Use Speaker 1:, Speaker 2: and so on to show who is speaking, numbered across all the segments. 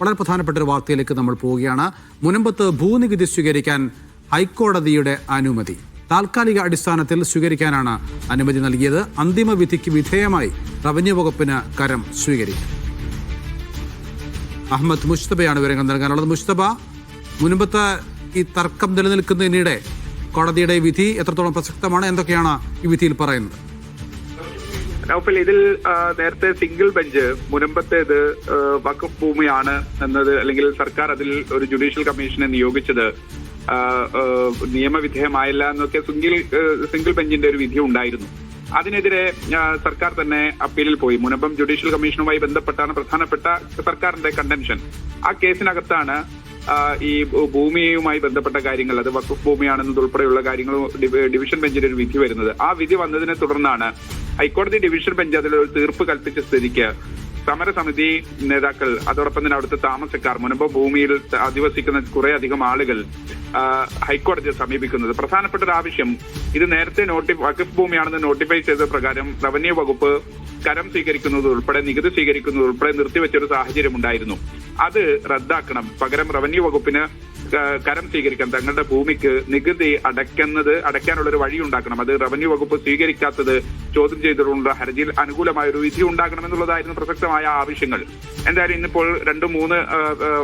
Speaker 1: വളരെ പ്രധാനപ്പെട്ട ഒരു വാർത്തയിലേക്ക് നമ്മൾ പോവുകയാണ്. മുനമ്പത്ത് ഭൂനികുതി സ്വീകരിക്കാൻ ഹൈക്കോടതിയുടെ അനുമതി. താൽക്കാലിക അടിസ്ഥാനത്തിൽ സ്വീകരിക്കാനാണ് അനുമതി നൽകിയത്. അന്തിമ വിധിക്ക് വിധേയമായി റവന്യൂ വകുപ്പിന് കരം സ്വീകരിക്കും. അഹമ്മദ് മുസ്തബയാണ് വിവരങ്ങൾ നൽകാനുള്ളത്. മുസ്തബ മുൻപത്തെ ഈ തർക്കം നിലനിൽക്കുന്നതിനിടെ കോടതിയുടെ വിധി എത്രത്തോളം പ്രസക്തമാണ്? എന്തൊക്കെയാണ് ഈ വിധിയിൽ പറയുന്നത്?
Speaker 2: നൗഫൽ ഇതിൽ നേരത്തെ സിംഗിൾ ബെഞ്ച് മുനമ്പത്തേത് വഖഫ് ഭൂമിയാണ് എന്നത് അല്ലെങ്കിൽ സർക്കാർ അതിൽ ഒരു ജുഡീഷ്യൽ കമ്മീഷനെ നിയോഗിച്ചത് നിയമവിധേയമായില്ല എന്നൊക്കെ സിംഗിൾ സിംഗിൾ ബെഞ്ചിന്റെ ഒരു വിധി ഉണ്ടായിരുന്നു. അതിനെതിരെ സർക്കാർ തന്നെ അപ്പീലിൽ പോയി. മുനമ്പം ജുഡീഷ്യൽ കമ്മീഷനുമായി ബന്ധപ്പെട്ടാണ് പ്രധാനപ്പെട്ട സർക്കാരിന്റെ കണ്ടൻഷൻ ആ കേസിനകത്താണ് ഈ ഭൂമിയുമായി ബന്ധപ്പെട്ട കാര്യങ്ങൾ അത് വഖഫ് ഭൂമിയാണെന്നതുൾപ്പെടെയുള്ള കാര്യങ്ങൾ ഡിവിഷൻ ബെഞ്ചിന്റെ ഒരു വിധി വരുന്നത്. ആ വിധി വന്നതിനെ തുടർന്നാണ് ഹൈക്കോടതി ഡിവിഷൻ ബെഞ്ച് അതിൽ ഒരു തീർപ്പ് കൽപ്പിച്ച സ്ഥിതിക്ക് സമരസമിതി നേതാക്കൾ അതോടൊപ്പം തന്നെ അവിടുത്തെ താമസക്കാർ മുൻപ് ഭൂമിയിൽ അധിവസിക്കുന്ന കുറെ അധികം ആളുകൾ ഹൈക്കോടതിയെ സമീപിക്കുന്നത്. പ്രധാനപ്പെട്ട ഒരു ആവശ്യം ഇത് നേരത്തെ നോട്ടി വഖഫ് ഭൂമിയാണെന്ന് നോട്ടിഫൈ ചെയ്ത പ്രകാരം റവന്യൂ വകുപ്പ് കരം സ്വീകരിക്കുന്നത് ഉൾപ്പെടെ നികുതി സ്വീകരിക്കുന്നത് ഉൾപ്പെടെ നിർത്തിവെച്ച ഒരു സാഹചര്യം ഉണ്ടായിരുന്നു അത് റദ്ദാക്കണം. പകരം റവന്യൂ വകുപ്പിന് കരം സ്വീകരിക്കാൻ തങ്ങളുടെ ഭൂമിക്ക് നികുതി അടയ്ക്കുന്നത് അടയ്ക്കാനുള്ള ഒരു വഴി ഉണ്ടാക്കണം. അത് റവന്യൂ വകുപ്പ് സ്വീകരിക്കാത്തത് ചോദ്യം ചെയ്തിട്ടുള്ള ഹർജിയിൽ അനുകൂലമായ ഒരു വിധി ഉണ്ടാക്കണം എന്നുള്ളതായിരുന്നു പ്രസക്തമായ ആവശ്യങ്ങൾ. എന്തായാലും ഇന്നിപ്പോൾ രണ്ട് മൂന്ന്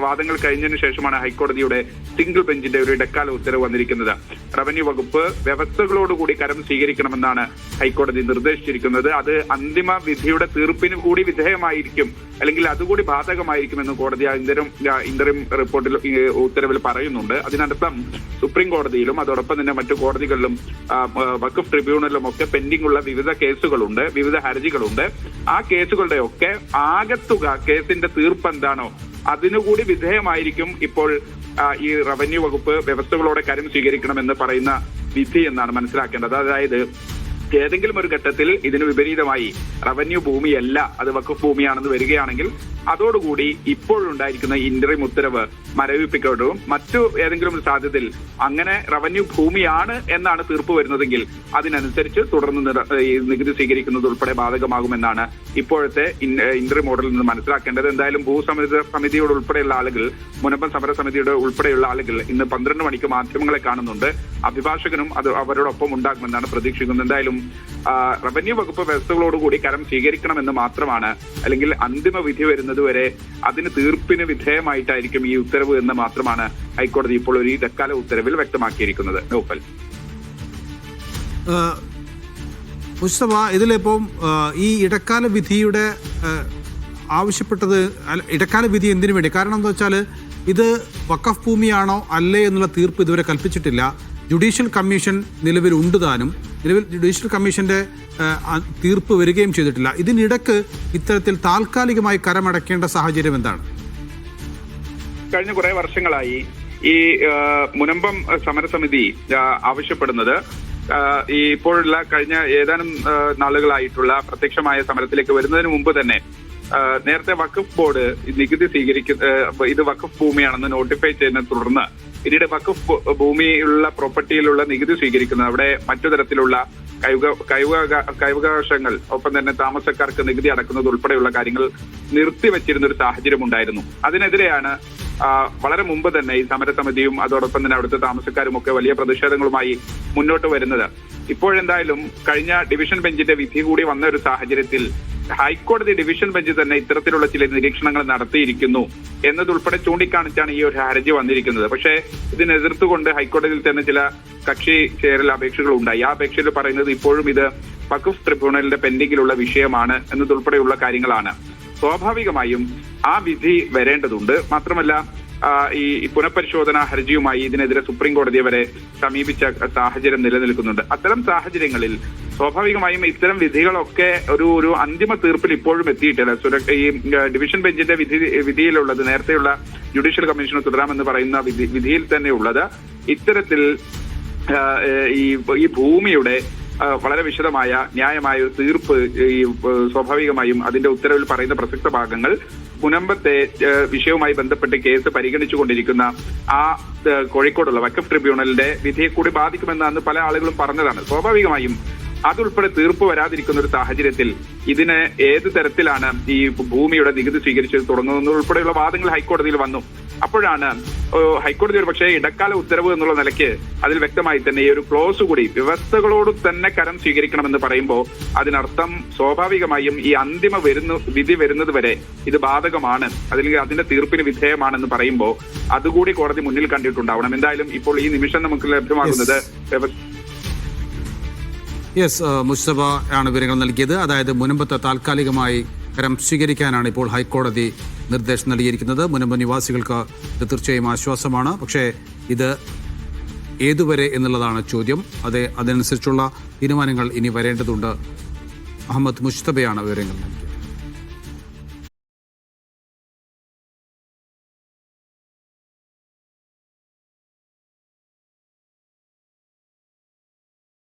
Speaker 2: വാദങ്ങൾ കഴിഞ്ഞതിന് ശേഷമാണ് ഹൈക്കോടതിയുടെ സിംഗിൾ ബെഞ്ചിന്റെ ഒരു ഇടക്കാല ഉത്തരവ് വന്നിരിക്കുന്നത്. റവന്യൂ വകുപ്പ് വ്യവസ്ഥകളോടുകൂടി കരം സ്വീകരിക്കണമെന്നാണ് ഹൈക്കോടതി നിർദ്ദേശിച്ചിരിക്കുന്നത്. അത് അന്തിമ വിധിയുടെ തീർപ്പിന് കൂടി വിധേയമായിരിക്കും അല്ലെങ്കിൽ അതുകൂടി ബാധകമായിരിക്കുമെന്ന് കോടതി ആ ഇന്റരം ഇന്ററിം റിപ്പോർട്ടിൽ ഉത്തരവിൽ ഉത്തരവിൽ പറയുന്നുണ്ട്. അതിനർത്ഥം സുപ്രീം കോടതിയിലും അതോടൊപ്പം തന്നെ മറ്റു കോടതികളിലും വഖഫ് ട്രിബ്യൂണലിലും ഒക്കെ പെൻഡിംഗ് ഉള്ള വിവിധ കേസുകളുണ്ട് വിവിധ ഹർജികളുണ്ട്. ആ കേസുകളുടെ ഒക്കെ ആകത്തുക കേസിന്റെ തീർപ്പ് എന്താണോ അതിനുകൂടി വിധേയമായിരിക്കും ഇപ്പോൾ ഈ റവന്യൂ വകുപ്പ് വ്യവസ്ഥകളോടെ കാര്യം സ്വീകരിക്കണമെന്ന് പറയുന്ന വിധി എന്നാണ് മനസ്സിലാക്കേണ്ടത്. അതായത് ഏതെങ്കിലും ഒരു ഘട്ടത്തിൽ ഇതിന് വിപരീതമായി റവന്യൂ ഭൂമിയല്ല അത് വക്കഫ് ഭൂമിയാണെന്ന് വരികയാണെങ്കിൽ അതോടുകൂടി ഇപ്പോഴുണ്ടായിരിക്കുന്ന ഇന്ററിം ഉത്തരവ് മരവിപ്പിക്കപ്പെടും. മറ്റു ഏതെങ്കിലും ഒരു സാധ്യതയിൽ അങ്ങനെ റവന്യൂ ഭൂമിയാണ് എന്നാണ് തീർപ്പ് വരുന്നതെങ്കിൽ അതിനനുസരിച്ച് തുടർന്ന് നികുതി സ്വീകരിക്കുന്നത് ഉൾപ്പെടെ ബാധകമാകുമെന്നാണ് ഇപ്പോഴത്തെ ഇന്ററിം മോഡലിൽ നിന്ന് മനസ്സിലാക്കേണ്ടത്. എന്തായാലും ഭൂസമിത സമിതിയോട് ഉൾപ്പെടെയുള്ള ആളുകൾ മുനമ്പം സമര സമിതിയുടെ ഉൾപ്പെടെയുള്ള ആളുകൾ ഇന്ന് പന്ത്രണ്ട് മണിക്ക് മാധ്യമങ്ങളെ കാണുന്നുണ്ട്. അഭിഭാഷകനും അത് അവരോടൊപ്പം ഉണ്ടാകുമെന്നാണ് പ്രതീക്ഷിക്കുന്നത്. എന്തായാലും റവന്യൂ വകുപ്പ് വ്യവസ്ഥകളോടുകൂടി കരം സ്വീകരിക്കണമെന്ന് മാത്രമാണ് അല്ലെങ്കിൽ അന്തിമ വിധി വരുന്നത് വരെ അതിന് തീർപ്പിന് വിധേയമായിട്ടായിരിക്കും ഈ ഉത്തരവ് എന്ന് മാത്രമാണ് ഹൈക്കോടതി ഇപ്പോൾ ഒരു ഇടക്കാല ഉത്തരവിൽ വ്യക്തമാക്കിയിരിക്കുന്നത്. നോപ്പൽ
Speaker 1: മുസ്തഫ ഇതിലിപ്പം ഈ ഇടക്കാല വിധിയുടെ ആവശ്യപ്പെട്ടത് ഇടക്കാല വിധി എന്തിനു വേണ്ടി? കാരണം എന്താ വെച്ചാൽ ഇത് വക്കഫ് ഭൂമിയാണോ അല്ലേ എന്നുള്ള തീർപ്പ് ഇതുവരെ കൽപ്പിച്ചിട്ടില്ല. ജുഡീഷ്യൽ കമ്മീഷൻ നിലവിൽ ഉണ്ട് താനും. നിലവിൽ ജുഡീഷ്യൽ കമ്മീഷന്റെ തീർപ്പ് വരികയും ചെയ്തിട്ടില്ല. ഇതിനിടക്ക് ഇത്തരത്തിൽ താൽക്കാലികമായി കരമടക്കേണ്ട സാഹചര്യം എന്താണ്?
Speaker 2: കഴിഞ്ഞ കുറെ വർഷങ്ങളായി ഈ മുനമ്പം സമരസമിതി ആവശ്യപ്പെടുന്നത് ഈ ഇപ്പോഴുള്ള കഴിഞ്ഞ ഏതാനും നാളുകളായിട്ടുള്ള പ്രത്യക്ഷമായ സമരത്തിലേക്ക് വരുന്നതിന് മുമ്പ് തന്നെ നേരത്തെ വഖഫ് ബോർഡ് നികുതി സ്വീകരിക്കുന്ന ഇത് വഖഫ് ഭൂമിയാണെന്ന് നോട്ടിഫൈ ചെയ്യുന്നതിനെ തുടർന്ന് പിന്നീട് വഖഫ് ഭൂമിയുള്ള പ്രോപ്പർട്ടിയിലുള്ള നികുതി സ്വീകരിക്കുന്നത് അവിടെ മറ്റു തരത്തിലുള്ള കൈവക കൈവക കൈവകാശങ്ങൾ ഒപ്പം തന്നെ താമസക്കാർക്ക് നികുതി അടക്കുന്നത് ഉൾപ്പെടെയുള്ള കാര്യങ്ങൾ നിർത്തിവെച്ചിരുന്ന ഒരു സാഹചര്യം ഉണ്ടായിരുന്നു. അതിനെതിരെയാണ് വളരെ മുമ്പ് തന്നെ ഈ സമരസമിതിയും അതോടൊപ്പം തന്നെ അവിടുത്തെ താമസക്കാരും ഒക്കെ വലിയ പ്രതിഷേധങ്ങളുമായി മുന്നോട്ട് വരുന്നത്. ഇപ്പോഴെന്തായാലും കഴിഞ്ഞ ഡിവിഷൻ ബെഞ്ചിന്റെ വിധി കൂടി വന്ന ഒരു സാഹചര്യത്തിൽ ഹൈക്കോടതി ഡിവിഷൻ ബെഞ്ച് തന്നെ ഇത്തരത്തിലുള്ള ചില നിരീക്ഷണങ്ങൾ നടത്തിയിരിക്കുന്നു എന്നതുൾപ്പെടെ ചൂണ്ടിക്കാണിച്ചാണ് ഈ ഒരു ഹർജി വന്നിരിക്കുന്നത്. പക്ഷേ ഇതിനെതിർത്തുകൊണ്ട് ഹൈക്കോടതിയിൽ തന്നെ ചില കക്ഷി ചേരൽ അപേക്ഷകൾ ഉണ്ടായി ആ അപേക്ഷയിൽ പറയുന്നത് ഇപ്പോഴും ഇത് വഖഫ് ട്രിബ്യൂണലിന്റെ പെൻഡിങ്ങിലുള്ള വിഷയമാണ് എന്നതുൾപ്പെടെയുള്ള കാര്യങ്ങളാണ്. സ്വാഭാവികമായും ആ വിധി വരേണ്ടതുണ്ട്. മാത്രമല്ല ഈ പുനഃപരിശോധന ഹർജിയുമായി ഇതിനെതിരെ സുപ്രീം കോടതിയെ വരെ സമീപിച്ച സാഹചര്യം നിലനിൽക്കുന്നുണ്ട്. അത്തരം സാഹചര്യങ്ങളിൽ സ്വാഭാവികമായും ഇത്തരം വിധികളൊക്കെ ഒരു ഒരു അന്തിമ തീർപ്പിൽ ഇപ്പോഴും എത്തിയിട്ടില്ല. സുര ഈ ഡിവിഷൻ ബെഞ്ചിന്റെ വിധി വിധിയിലുള്ളത് നേരത്തെയുള്ള ജുഡീഷ്യൽ കമ്മീഷൻ തുടരാമെന്ന് പറയുന്ന വിധി വിധിയിൽ തന്നെയുള്ളത് ഇത്തരത്തിൽ ഈ ഈ ഭൂമിയുടെ വളരെ വിശദമായ ന്യായമായ ഒരു തീർപ്പ് ഈ സ്വാഭാവികമായും അതിന്റെ ഉത്തരവിൽ പറയുന്ന പ്രസക്ത ഭാഗങ്ങൾ മുനമ്പത്തെ ആ, വിഷയവുമായി ബന്ധപ്പെട്ട് കേസ് പരിഗണിച്ചുകൊണ്ടിരിക്കുന്ന ആ, കോഴിക്കോടുള്ള വക്കഫ് ട്രിബ്യൂണലിന്റെ വിധിയെ കൂടി ബാധിക്കുമെന്ന് അന്ന് പല ആളുകളും പറഞ്ഞതാണ്. സ്വാഭാവികമായും അതുൾപ്പെടെ തീർപ്പ് വരാതിരിക്കുന്ന ഒരു സാഹചര്യത്തിൽ ഇതിന് ഏത് തരത്തിലാണ് ഈ ഭൂമിയുടെ നികുതി സ്വീകരിച്ചത് തുടങ്ങുന്നത് ഉൾപ്പെടെയുള്ള വാദങ്ങൾ ഹൈക്കോടതിയിൽ വന്നു. അപ്പോഴാണ് ഹൈക്കോടതി ഒരു പക്ഷേ ഇടക്കാല ഉത്തരവ് എന്നുള്ള നിലയ്ക്ക് അതിൽ വ്യക്തമായി തന്നെ ഈ ഒരു ക്ലോസ് കൂടി വ്യവസ്ഥകളോട് തന്നെ കരം സ്വീകരിക്കണമെന്ന് പറയുമ്പോൾ അതിനർത്ഥം സ്വാഭാവികമായും ഈ അന്തിമ വരുന്ന വിധി വരുന്നത് വരെ ഇത് ബാധകമാണ്. അല്ലെങ്കിൽ അതിന്റെ തീർപ്പിന് വിധേയമാണെന്ന് പറയുമ്പോൾ അതുകൂടി കോടതി മുന്നിൽ കണ്ടിട്ടുണ്ടാവണം. എന്തായാലും ഇപ്പോൾ ഈ നിമിഷം നമുക്ക് ലഭ്യമാകുന്നത്
Speaker 1: യെസ് മുസ്തഫ ആണ് വിവരങ്ങൾ നൽകിയത്. അതായത് മുനമ്പത്ത് താൽക്കാലികമായി കരം സ്വീകരിക്കാനാണ് ഇപ്പോൾ ഹൈക്കോടതി നിർദ്ദേശം നൽകിയിരിക്കുന്നത്. മുനമ്പ് നിവാസികൾക്ക് ഇത് തീർച്ചയായും ആശ്വാസമാണ്. പക്ഷേ ഇത് ഏതുവരെ എന്നുള്ളതാണ് ചോദ്യം. അത് അതനുസരിച്ചുള്ള തീരുമാനങ്ങൾ ഇനി വരേണ്ടതുണ്ട്. അഹമ്മദ് മുസ്തബയാണ് വിവരങ്ങൾ നൽകിയത്.